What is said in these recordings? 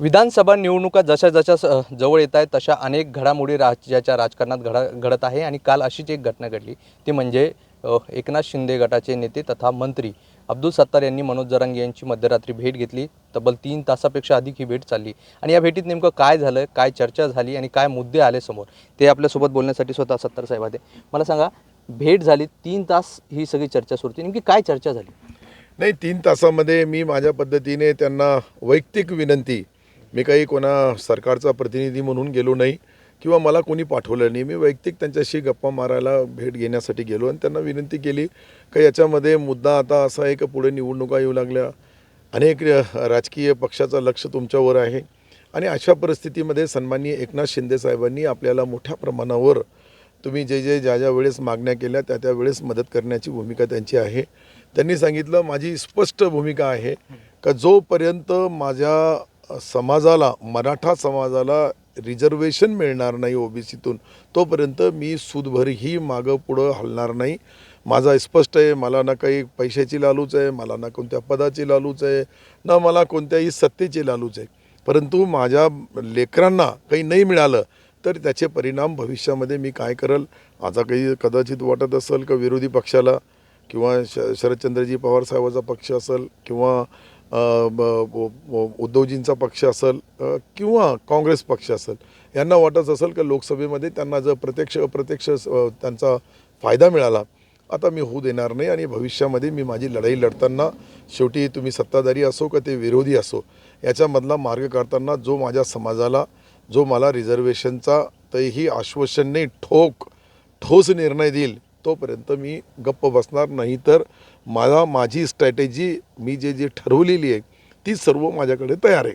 विधानसभा निवडणुका जशा जशा स- जवळ येत आहेत तशा अनेक घडामोडी राज्याच्या राजकारणात घडा घडत आहे आणि काल अशीच एक घटना घडली. ती म्हणजे एकनाथ शिंदे गटाचे नेते तथा मंत्री अब्दुल सत्तार यांनी मनोज जरांगे यांची मध्यरात्री भेट घेतली. तब्बल तीन तासापेक्षा अधिक ही भेट चालली. आणि या भेटीत नेमकं काय झालं काय चर्चा झाली आणि काय मुद्दे आले समोर ते आपल्यासोबत बोलण्यासाठी स्वतः सत्तार साहेब आहे मला सांगा भेट झाली तीन तास ही सगळी चर्चा सुरू होती. नेमकी काय चर्चा झाली? नाही तीन तासामध्ये मी माझ्या पद्धतीने त्यांना वैयक्तिक विनंती मी काही कोणा सरकारचा प्रतिनिधी म्हणून गेलो नाही किंवा मला कोणी पाठवलं नाही. मी वैयक्तिक त्यांच्याशी गप्पा मारायला भेट घेण्यासाठी गेलो आणि त्यांना विनंती केली का याच्यामध्ये मुद्दा आता असा आहे की पुढे निवडणुका येऊ लागल्या. अनेक राजकीय पक्षाचं लक्ष तुमच्यावर आहे आणि अशा परिस्थितीमध्ये सन्माननीय एकनाथ शिंदे साहेबांनी आपल्याला मोठ्या प्रमाणावर तुम्ही जे जे ज्या ज्या वेळेस मागण्या केल्या त्या त्या वेळेस मदत करण्याची भूमिका त्यांची आहे. त्यांनी सांगितलं माझी स्पष्ट भूमिका आहे का जोपर्यंत माझ्या समाजाला मराठा समाजाला रिझर्वेशन मिळणार नाही ओबीसीतून. तोपर्यंत मी सूदभरही मागं पुढं हलणार नाही. माझा स्पष्ट आहे मला ना काही पैशाची लालूच आहे मला ना कोणत्या पदाची लालूच आहे ना मला कोणत्याही सत्तेची लालूच आहे. परंतु माझ्या लेकरांना काही नाही मिळालं तर त्याचे परिणाम भविष्यामध्ये मी काय करल? आता काही कदाचित वाटत असेल का विरोधी पक्षाला किंवा श शरदचंद्रजी पवार साहेबाचा पक्ष असेल किंवा उद्धवजींचा पक्ष असेल किंवा काँग्रेस पक्ष असेल यांना वाटत असेल का लोकसभेमध्ये त्यांना जर प्रत्यक्ष अप्रत्यक्ष त्यांचा फायदा मिळाला आता मी होऊ देणार नाही आणि भविष्यामध्ये मी माझी लढाई लढताना शेवटी तुम्ही सत्ताधारी असो का ते विरोधी असो याच्यामधला मार्ग काढताना जो माझ्या समाजाला जो मला रिझर्वेशनचा तरीही आश्वासनने ठोक ठोस निर्णय देईल तोपर्यंत मी गप्प बसणार नाही तर मला माझी स्ट्रॅटेजी मी जे जे ठरवलेली आहे ती सर्व माझ्याकडे तयार आहे.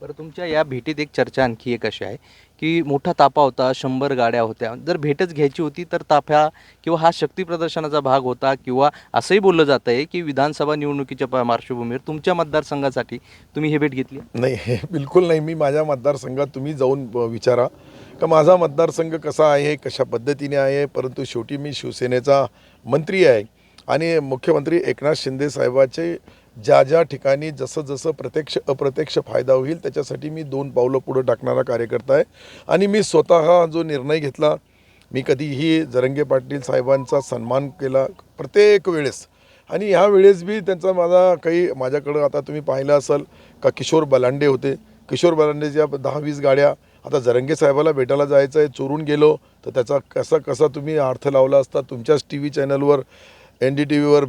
बरं तुमच्या या भेटीत एक चर्चा आणखी एक अशी आहे की मोठा तापा होता शंभर गाड्या होत्या. जर भेटच घ्यायची होती तर ताफ्या किंवा हा शक्ती प्रदर्शनाचा भाग होता किंवा असंही बोललं जात आहे की विधानसभा निवडणुकीच्या पार्श्वभूमीवर तुमच्या मतदारसंघासाठी तुम्ही हे भेट घेतली? नाही हे बिलकुल नाही. मी माझ्या मतदारसंघात तुम्ही जाऊन विचारा. का माझा मतदारसंघ कसा आहे कशा पद्धतीने आहे? परंतु शेवटी मी शिवसेनेचा मंत्री आहे. आणि मुख्यमंत्री एकनाथ शिंदे साहेबाचे ज्या ज्या ठिकाणी जसं जसं प्रत्यक्ष अप्रत्यक्ष फायदा होईल त्याच्यासाठी मी दोन पावलं पुढं टाकणारा कार्यकर्ता आहे. आणि मी स्वतः हा जो निर्णय घेतला मी कधीही जरंगे पाटील साहेबांचा सन्मान केला प्रत्येक वेळेस. आणि ह्या वेळेस बी त्यांचा माझा काही माझ्याकडं आता तुम्ही पाहिलं असाल का किशोर बलांडे होते. किशोर बलांडेच्या दहा वीस गाड्या आता जरंगे साहेबाला भेटायला जायचं आहे चोरून गेलो तर त्याचा कसा कसा तुम्ही अर्थ लावला असता तुमच्याच टी व्ही चॅनलवर एन डी टी व्हीवर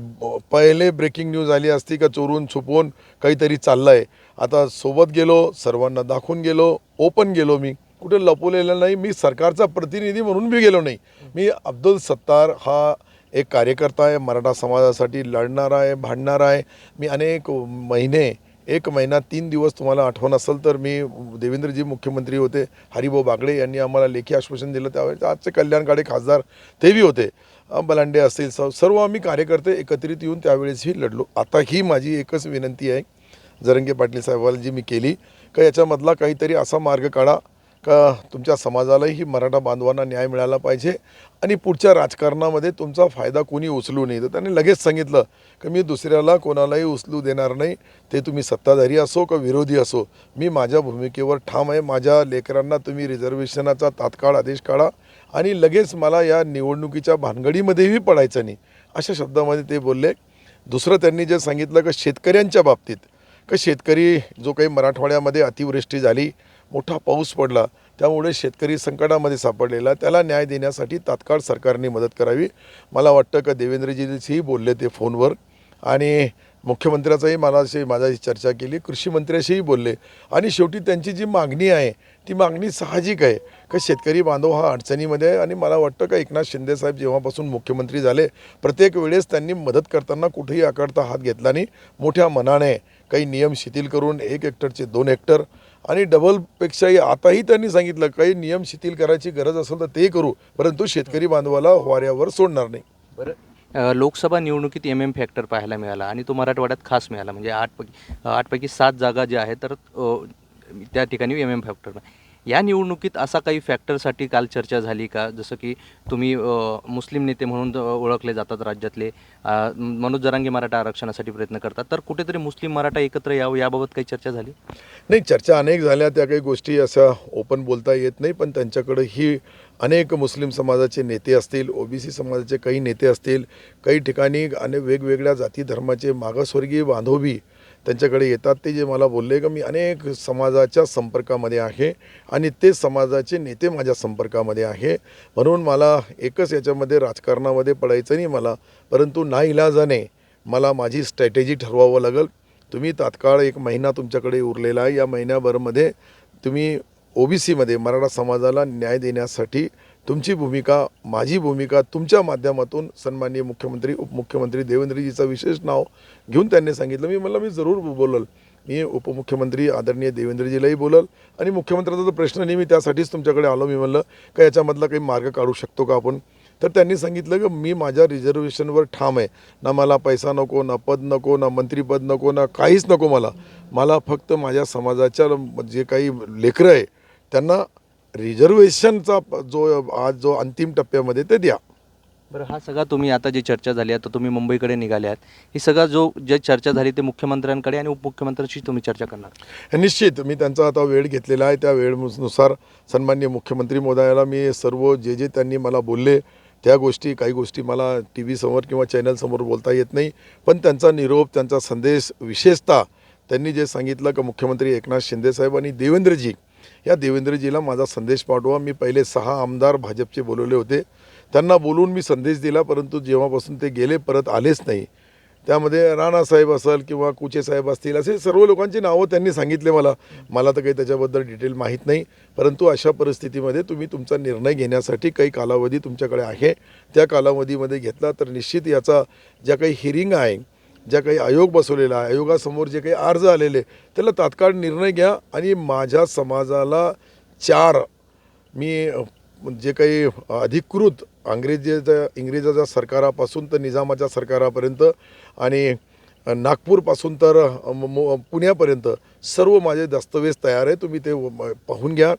पहिले ब्रेकिंग न्यूज आली असती का चोरून छुपवून काहीतरी चाललं आहे आता सोबत गेलो सर्वांना दाखवून गेलो ओपन गेलो मी. कुठे लपवलेलं नाही मी सरकारचा प्रतिनिधी म्हणून मी गेलो नाही. मी अब्दुल सत्तार हा एक कार्यकर्ता आहे मराठा समाजासाठी लढणारा आहे भांडणारा आहे. मी अनेक महिने एक महिना तीन दिवस तुम्हाला आठवण असेल तर मी देवेंद्रजी मुख्यमंत्री होते. हरिभाऊ बागडे यांनी आम्हाला लेखी आश्वासन दिलं. त्यावेळेस आजचे कल्याणकाडे खासदार तेही होते. बलांडे असतील स- सर्व आम्ही कार्यकर्ते एकत्रित येऊन त्यावेळेसही लढलो. आता ही माझी एकच विनंती आहे जरंगे पाटील साहेबाला जी मी केली का याच्यामधला काहीतरी असा मार्ग काढा का तुमच्या समाजालाही मराठा बांधवांना न्याय मिळाला पाहिजे आणि पुढच्या राजकारणामध्ये तुमचा फायदा कोणी उचलू नये. तर त्यांनी लगेच सांगितलं की मी दुसऱ्याला कोणालाही उचलू देणार नाही ते तुम्ही सत्ताधारी असो का विरोधी असो मी माझ्या भूमिकेवर ठाम आहे माझ्या लेकरांना तुम्ही रिझर्वेशनाचा तात्काळ आदेश काढा आणि लगेच मला या निवडणुकीच्या भानगडीमध्येही पडायचं नाही. अशा शब्दामध्ये ते बोलले दुसरं त्यांनी जे सांगितलं का शेतकऱ्यांच्या बाबतीत का शेतकरी जो काही मराठवाड्यामध्ये अतिवृष्टी झाली मोठा पाऊस पडला त्यामुळे शेतकरी संकटामध्ये सापडलेला त्याला न्याय देण्यासाठी तात्काळ सरकारने मदत करावी. मला वाटतं का देवेंद्रजीशीही बोलले ते फोनवर. आणि मुख्यमंत्र्याचाही मला अशी माझ्याशी चर्चा केली कृषी मंत्र्याशीही बोलले. आणि शेवटी त्यांची जी मागणी आहे ती मागणी साहजिक आहे. का शेतकरी बांधव हा अडचणीमध्ये आहे आणि मला वाटतं का एकनाथ शिंदेसाहेब जेव्हापासून मुख्यमंत्री झाले प्रत्येक वेळेस त्यांनी मदत करताना कुठेही आकडता हात घेतला नाही. मोठ्या मनाने काही नियम शिथिल करून एक हेक्टरचे दोन हेक्टर आणि डबलपेक्षाही आताही त्यांनी सांगितलं काही नियम शिथिल करायची गरज असेल तर ते करू परंतु शेतकरी बांधवाला वाऱ्यावर सोडणार नाही. बरं. लोकसभा निवडणुकीत एम एम फॅक्टर पाहायला मिळाला आणि तो मराठवाड्यात खास मिळाला. म्हणजे आठपैकी आठपैकी सात जागा ज्या आहेत तर त्या ठिकाणी एम एम फॅक्टर या निवडणुकीत असा काही फॅक्टरसाठी काल चर्चा झाली का? जसं की तुम्ही मुस्लिम नेते म्हणून ओळखले जातात राज्यातले मनोज जरांगे मराठा आरक्षणासाठी प्रयत्न करतात. तर कुठेतरी मुस्लिम मराठा एकत्र यावं याबाबत काही चर्चा झाली? नाही चर्चा अनेक झाल्या. त्या काही गोष्टी अशा ओपन बोलता येत नाही पण त्यांच्याकडे ही अनेक मुस्लिम समाजाचे नेते असतील ओबीसी समाजाचे काही नेते असतील काही ठिकाणी अनेक वेगवेगळ्या जाती धर्माचे मागासवर्गीय बांधवबी त्यांच्याकडे येतात. ते जे मला बोलले का मी अनेक समाजाच्या संपर्कामध्ये आहे आणि ते समाजाचे नेते माझ्या संपर्कामध्ये आहे. म्हणून मला एकच याच्यामध्ये राजकारणामध्ये पडायचं नाही मला परंतु नाईलाजाने मला माझी स्ट्रॅटेजी ठरवावं लागेल. तुम्ही तात्काळ एक महिना तुमच्याकडे उरलेला आहे. या महिन्याभरमध्ये तुम्ही ओ बी सीमध्ये मराठा समाजाला न्याय देण्यासाठी तुमची भूमिका माझी भूमिका तुमच्या माध्यमातून सन्माननीय मुख्यमंत्री उपमुख्यमंत्री देवेंद्रजीचं विशेष नाव घेऊन त्यांनी सांगितलं. मी मला मी जरूर बोलल. मी उपमुख्यमंत्री आदरणीय देवेंद्रजीलाही बोलल आणि मुख्यमंत्र्याचा जो प्रश्न नाही मी त्यासाठीच तुमच्याकडे आलो. मी म्हणलं का याच्यामधला काही मार्ग काढू शकतो का आपण? तर त्यांनी सांगितलं की मी माझ्या रिझर्वेशनवर ठाम आहे. ना मला पैसा नको ना पद नको ना मंत्रीपद नको ना काहीच नको मला. मला फक्त माझ्या समाजाच्या जे काही लेकरं आहे त्यांना रिझर्वेशनचा जो आज जो अंतिम टप्प्यामध्ये ते द्या. बरं हा सगळा तुम्ही आता जी चर्चा झाली आता तुम्ही मुंबईकडे निघाले आहात. ही सगळा जो जे चर्चा झाली ते मुख्यमंत्र्यांकडे आणि उपमुख्यमंत्र्यांशी तुम्ही चर्चा करणार. निश्चित मी त्यांचा आता वेळ घेतलेला आहे. त्या वेळेनुसार सन्मान्य मुख्यमंत्री महोदयाला मी सर्व जे जे त्यांनी मला बोलले त्या गोष्टी काही गोष्टी मला टी व्हीसमोर किंवा चॅनलसमोर बोलता येत नाही. पण त्यांचा निरोप त्यांचा संदेश विशेषतः त्यांनी जे सांगितलं की मुख्यमंत्री एकनाथ शिंदेसाहेब आणि देवेंद्रजी या देवेंद्रजीला माझा संदेश पाठवा. मी पहिले सहा आमदार भाजपचे बोलवले होते. त्यांना बोलून मी संदेश दिला परंतु जेव्हापासून ते गेले परत आलेच नाही. त्यामध्ये राणासाहेब असेल किंवा कुचे साहेब असतील असे सर्व लोकांची नावं त्यांनी सांगितले मला. मला तर काही त्याच्याबद्दल डिटेल माहीत नाही. परंतु अशा परिस्थितीमध्ये तुम्ही तुमचा निर्णय घेण्यासाठी काही कालावधी तुमच्याकडे आहे. त्या कालावधीमध्ये घेतला तर निश्चित याचा ज्या काही हिरिंग आहे ज्या काही आयोग बसवलेला आहे आयोगासमोर जे काही अर्ज आलेले त्याला तात्काळ निर्णय घ्या आणि माझ्या समाजाला चार मी जे काही अधिकृत अंग्रेजीच्या इंग्रजाच्या सरकारापासून तर निजामाच्या सरकारापर्यंत आणि नागपूरपासून तर पुण्यापर्यंत सर्व माझे दस्तवेज तयार आहे तुम्ही ते पाहून घ्या.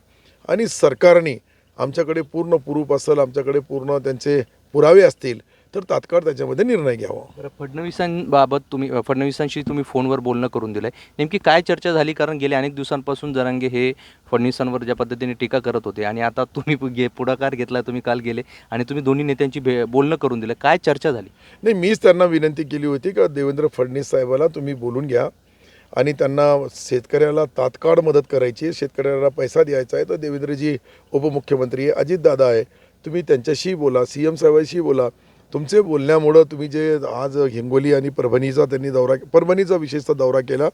आणि सरकारने आमच्याकडे पूर्ण प्रूफ असेल आमच्याकडे पूर्ण त्यांचे पुरावे असतील तर तात्काळ त्याच्यामध्ये निर्णय घ्यावा. बरं फडणवीसांबाबत तुम्ही फडणवीसांशी तुम्ही फोनवर बोलणं करून दिलं आहे नेमकी काय चर्चा झाली? कारण गेल्या अनेक दिवसांपासून जरांगे हे फडणवीसांवर ज्या पद्धतीने टीका करत होते आणि आता तुम्ही गे पुढाकार घेतला तुम्ही काल गेले आणि तुम्ही दोन्ही नेत्यांची भे बोलणं करून दिलं. काय चर्चा झाली? नाही मीच त्यांना विनंती केली होती का देवेंद्र फडणवीस साहेबाला तुम्ही बोलून घ्या आणि त्यांना शेतकऱ्याला तात्काळ मदत करायची आहे. शेतकऱ्याला पैसा द्यायचा आहे. तर देवेंद्रजी उपमुख्यमंत्री आहे. अजितदादा आहे. तुम्ही त्यांच्याशी बोला सी एम साहेबांशी बोला. तुमचे बोलण्यामुळं तुम्ही जे आज हिंगोली आणि परभणीचा त्यांनी दौरा परभणीचा विशेषतः दौरा केला.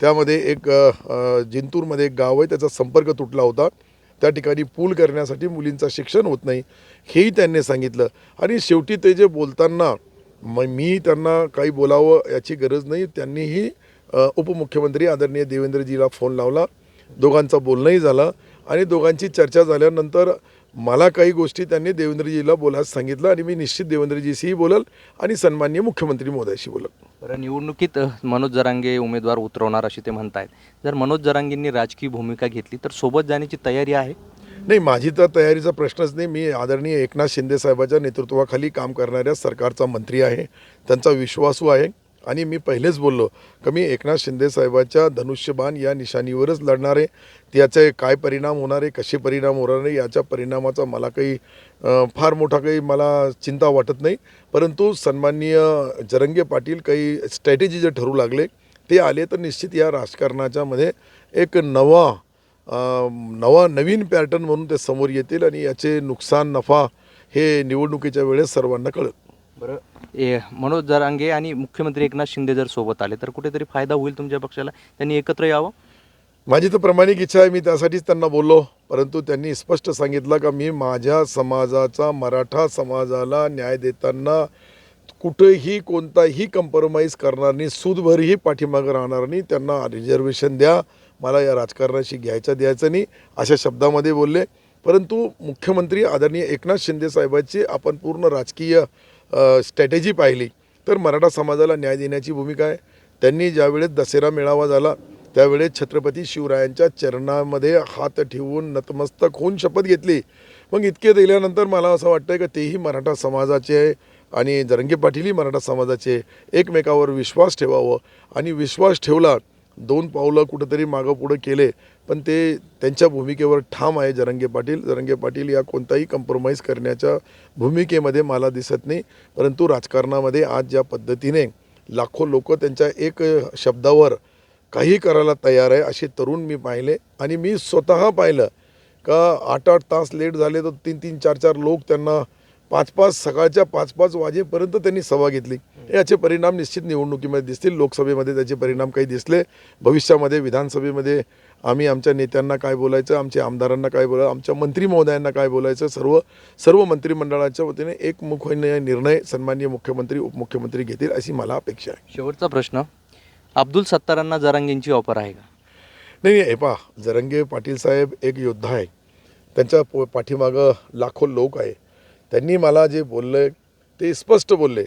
त्यामध्ये एक जिंतूरमध्ये एक गाव आहे त्याचा संपर्क तुटला होता. त्या ठिकाणी पूल करण्यासाठी मुलींचं शिक्षण होत नाही हेही त्यांनी सांगितलं. आणि शेवटी ते जे बोलताना म मी त्यांना काही बोलावं याची गरज नाही त्यांनीही उपमुख्यमंत्री आदरणीय देवेंद्रजीला फोन लावला. दोघांचं बोलणंही झालं आणि दोघांची चर्चा झाल्यानंतर मला काही गोष्टी त्यांनी देवेंद्रजीला बोलायला सांगितलं आणि मी निश्चित देवेंद्रजीशीही बोलल आणि सन्माननीय मुख्यमंत्री महोदयाशी बोलल. बरं निवडणुकीत मनोज जरांगे उमेदवार उतरवणार असे ते म्हणतायत. जर मनोज जरांगेंनी राजकीय भूमिका घेतली तर सोबत जाण्याची तयारी आहे? नाही माझी तर तयारीचा प्रश्नच नाही. मी आदरणीय एकनाथ शिंदे साहेबाच्या नेतृत्वाखाली काम करणाऱ्या सरकारचा मंत्री आहे. त्यांचा विश्वासू आहे. आणि मी पहिलेच बोललो का मी एकनाथ शिंदेसाहेबाच्या धनुष्यबाण या निशाणीवरच लढणार आहे. त्याचे काय परिणाम होणार आहे कसे परिणाम होणार आहे याच्या परिणामाचा मला काही फार मोठा काही मला चिंता वाटत नाही. परंतु सन्माननीय जरंगे पाटील काही स्ट्रॅटेजी जे ठरू लागले ते आले तर निश्चित या राजकारणाच्या मध्ये एक नवा नवा नवीन पॅटर्न म्हणून ते समोर येतील आणि याचे नुकसान नफा हे निवडणुकीच्या वेळेस सर्वांना कळत बरं. ए मनोज जरांगे आणि मुख्यमंत्री एकनाथ शिंदे जर सोबत आले तर कुठेतरी फायदा होईल तुमच्या पक्षाला? त्यांनी एकत्र यावं? माझी तर प्रामाणिक इच्छा आहे मी त्यासाठीच त्यांना बोललो. परंतु त्यांनी स्पष्ट सांगितलं का मी माझ्या समाजाचा मराठा समाजाला न्याय देताना कुठेही कोणताही कम्प्रोमाइज करणार नाही सूदभरही पाठीमागं राहणार नाही. त्यांना रिझर्वेशन द्या. मला या राजकारणाशी घ्यायचं द्यायचं नाही अशा शब्दामध्ये बोलले. परंतु मुख्यमंत्री आदरणीय एकनाथ शिंदे साहेबांची आपण पूर्ण राजकीय स्ट्रॅटेजी पाहिली तर मराठा समाजाला न्याय देण्याची भूमिका आहे. त्यांनी ज्यावेळेस दसरा मेळावा झाला त्यावेळेस छत्रपती शिवरायांच्या चरणामध्ये हात ठेवून नतमस्तक होऊन शपथ घेतली. मग इतके दिल्यानंतर मला असं वाटतं की तेही मराठा समाजाचे आहे आणि जरंगे पाटीलही मराठा समाजाचे एकमेकावर विश्वास ठेवावं आणि विश्वास ठेवला दोन पावलं कुठंतरी मागं पुढं केले पण ते त्यांच्या भूमिकेवर ठाम आहे जरंगे पाटील. जरंगे पाटील या कोणताही कम्प्रोमाइज करण्याच्या भूमिकेमध्ये मला दिसत नाही. परंतु राजकारणामध्ये आज ज्या पद्धतीने लाखो लोक त्यांच्या एक शब्दावर काही करायला तयार आहे असे तरुण मी पाहिले आणि मी स्वतः पाहिलं का आठ आठ तास लेट झाले तर तीन तीन चार चार लोक त्यांना पाच पाच सकाळच्या पाच पाच वाजेपर्यंत त्यांनी सभा घेतली. याचे परिणाम निश्चित निवडणुकीमध्ये दिसतील. लोकसभेमध्ये त्याचे परिणाम काही दिसले. भविष्यामध्ये विधानसभेमध्ये आम्ही आमच्या नेत्यांना काय बोलायचं आमच्या आमदारांना काय बोलायचं आमच्या मंत्री महोदयांना काय बोलायचं सर्व सर्व मंत्रिमंडळाच्या वतीने एक मुख्य निर्णय सन्माननीय मुख्यमंत्री उपमुख्यमंत्री घेतील अशी मला अपेक्षा आहे. शेवटचा प्रश्न. अब्दुल सत्तारांना जरांगेंची ऑफर आहे का? नाही नाही हे पहा. जरंगे पाटील साहेब एक योद्धा आहे. त्यांच्या पो पाठीमागं लाखो लोक आहे. त्यांनी मला जे बोललं ते स्पष्ट बोलले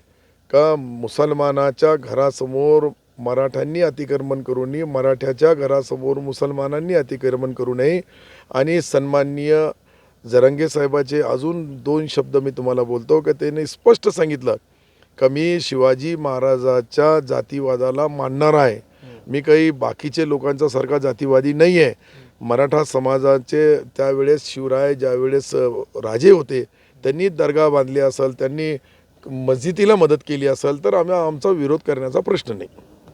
का मुसलमानाच्या घरासमोर मराठ्यांनी अतिक्रमण करू नये मराठ्याच्या घरासमोर मुसलमानांनी अतिक्रमण करू नये. आणि सन्माननीय जरंगे साहेबाचे अजून दोन शब्द मी तुम्हाला बोलतो की त्याने स्पष्ट सांगितलं का मी शिवाजी महाराजाच्या जातीवादाला मानणार आहे. मी काही बाकीचे लोकांचा सारखा जातीवादी नाही आहे मराठा समाजाचे त्यावेळेस शिवराय ज्यावेळेस राजे होते त्यांनी दर्गा बांधली असेल त्यांनी मस्जिदीला मदत केली असेल तर आम्ही आमचा विरोध करण्याचा प्रश्न नाही.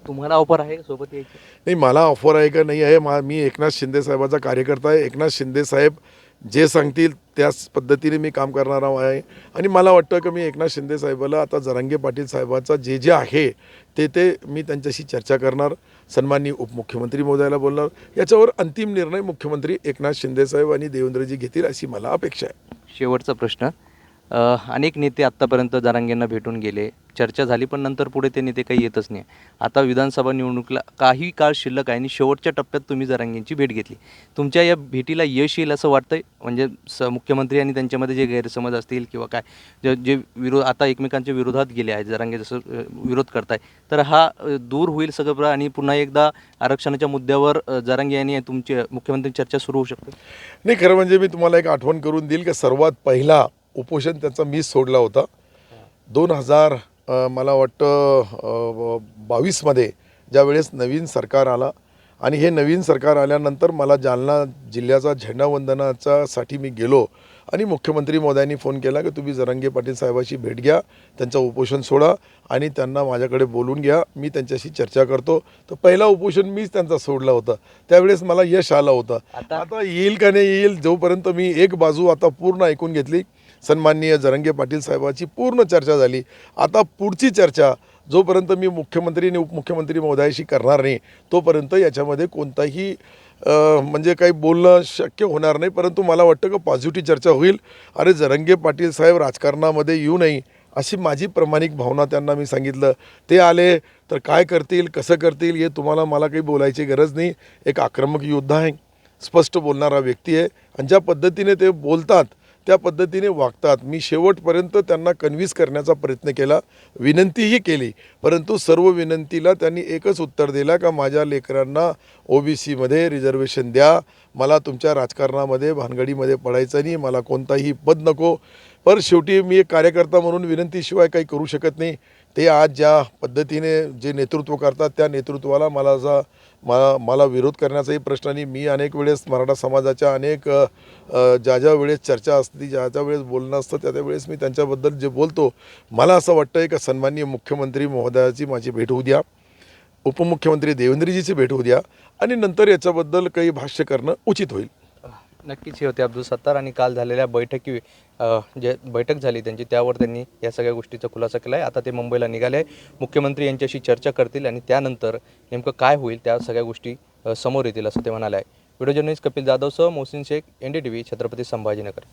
तुम्हाला ऑफर आहे सोबत यायची? नाही मला ऑफर आहे का नाही आहे मा मी एकनाथ शिंदे साहेबाचा कार्यकर्ता आहे. एकनाथ शिंदे साहेब जे सांगतील त्याच पद्धतीने मी काम करणारा आहे. आणि मला वाटतं की मी एकनाथ शिंदे साहेबाला आता जरांगे पाटील साहेबाचा जे जे आहे ते ते मी त्यांच्याशी चर्चा करणार. सन्माननीय उपमुख्यमंत्री महोदयाला बोलणार. याच्यावर अंतिम निर्णय मुख्यमंत्री एकनाथ शिंदे साहेब आणि देवेंद्रजी घेतील अशी मला अपेक्षा आहे. शेवटचा प्रश्न. अनेक नेते आत्तापर्यंत जरांगेंना भेटून गेले. चर्चा झाली पण नंतर पुढे ते नेते काही येतच नाही. आता विधानसभा निवडणुकीला काही काळ शिल्लक आहे आणि शेवटच्या टप्प्यात तुम्ही जरांगींची भेट घेतली. तुमच्या या भेटीला यश येईल असं वाटतं म्हणजे स मुख्यमंत्री आणि त्यांच्यामध्ये जे गैरसमज असतील किंवा काय जे जे विरोध आता एकमेकांच्या विरोधात गेले आहेत जरांगे जसं विरोध करताय तर हा दूर होईल सगळं प्र- आणि पुन्हा एकदा आरक्षणाच्या मुद्द्यावर जरांगे यांनी तुमची मुख्यमंत्री चर्चा सुरू होऊ शकते? नाही खरं म्हणजे मी तुम्हाला एक आठवण करून देईल की सर्वात पहिला उपोषण त्याचा मीच सोडला होता. दोन हजार मला वाटतं बावीसमध्ये ज्यावेळेस नवीन सरकार आला आणि हे नवीन सरकार आल्यानंतर मला जालना जिल्ह्याचा झेंडावंदनाचा साठी मी गेलो आणि मुख्यमंत्री महोदयांनी फोन केला की तुम्ही जरंगे पाटील साहेबाशी भेट घ्या त्यांचं उपोषण सोडा आणि त्यांना माझ्याकडे बोलून घ्या मी त्यांच्याशी चर्चा करतो. तर पहिला उपोषण मीच त्यांचा सोडला होता. त्यावेळेस मला यश आलं होतं. आता येईल का नाही येईल जोपर्यंत मी एक बाजू आता पूर्ण ऐकून घेतली सन्माननीय जरंगे पाटील साहेबाची पूर्ण चर्चा झाली. आता पुढची चर्चा जोपर्यंत मी मुख्यमंत्री आणि उपमुख्यमंत्री महोदयाशी करणार नाही तोपर्यंत याच्यामध्ये कोणताही म्हणजे काही बोलणं शक्य होणार नाही परंतु मला वाटतं की पॉझिटिव्ह चर्चा होईल. अरे जरंगे पाटील साहेब राजकारणामध्ये येऊ नये अशी माझी प्रामाणिक भावना त्यांना मी सांगितलं. ते आले तर काय करतील कसं करतील हे तुम्हाला मला काही बोलायची गरज नाही. एक आक्रमक योद्धा आहे स्पष्ट बोलणारा व्यक्ती आहे आणि ज्या पद्धतीने ते बोलतात त्या पद्धतीने वागतात. मी शेवटपर्यंत त्यांना कन्व्हिन्स करण्याचा प्रयत्न केला. विनंतीही केली. परंतु सर्व विनंतीला त्यांनी एकच उत्तर दिला का माझ्या लेकरांना ओ बी सीमध्ये रिझर्वेशन द्या. मला तुमच्या राजकारणामध्ये भानगडीमध्ये पडायचं नाही. मला कोणताही पद नको. पर शेवटी मी एक कार्यकर्ता म्हणून विनंतीशिवाय काही करू शकत नाही. ते आज ज्या पद्धतीने जे नेतृत्व करतात त्या नेतृत्वाला मला जा मला मला विरोध करण्याचाही प्रश्न नाही. मी अनेक वेळेस मराठा समाजाच्या अनेक ज्या ज्या वेळेस चर्चा असते ज्या ज्या वेळेस बोलणं असतं त्या त्या वेळेस मी त्यांच्याबद्दल जे बोलतो मला असं वाटतं आहे का सन्माननीय मुख्यमंत्री महोदयाची माझी भेट होऊ द्या उपमुख्यमंत्री देवेंद्रजीची भेट होऊ द्या आणि नंतर याच्याबद्दल काही भाष्य करणं उचित होईल. नक्कीच हे होते अब्दुल सत्तार आणि काल झालेल्या बैठकी जे बैठक झाली त्यांची त्यावर त्यांनी या सगळ्या गोष्टीचा खुलासा केला आहे आता ते मुंबईला निघाले. आहे मुख्यमंत्री यांच्याशी चर्चा करतील आणि त्यानंतर नेमकं काय होईल त्या सगळ्या गोष्टी समोर येतील असं ते म्हणाले. आहे video journalist Kapil जाधवसह Mohsin Shaikh N D T V Chhatrapati Sambhajinagar.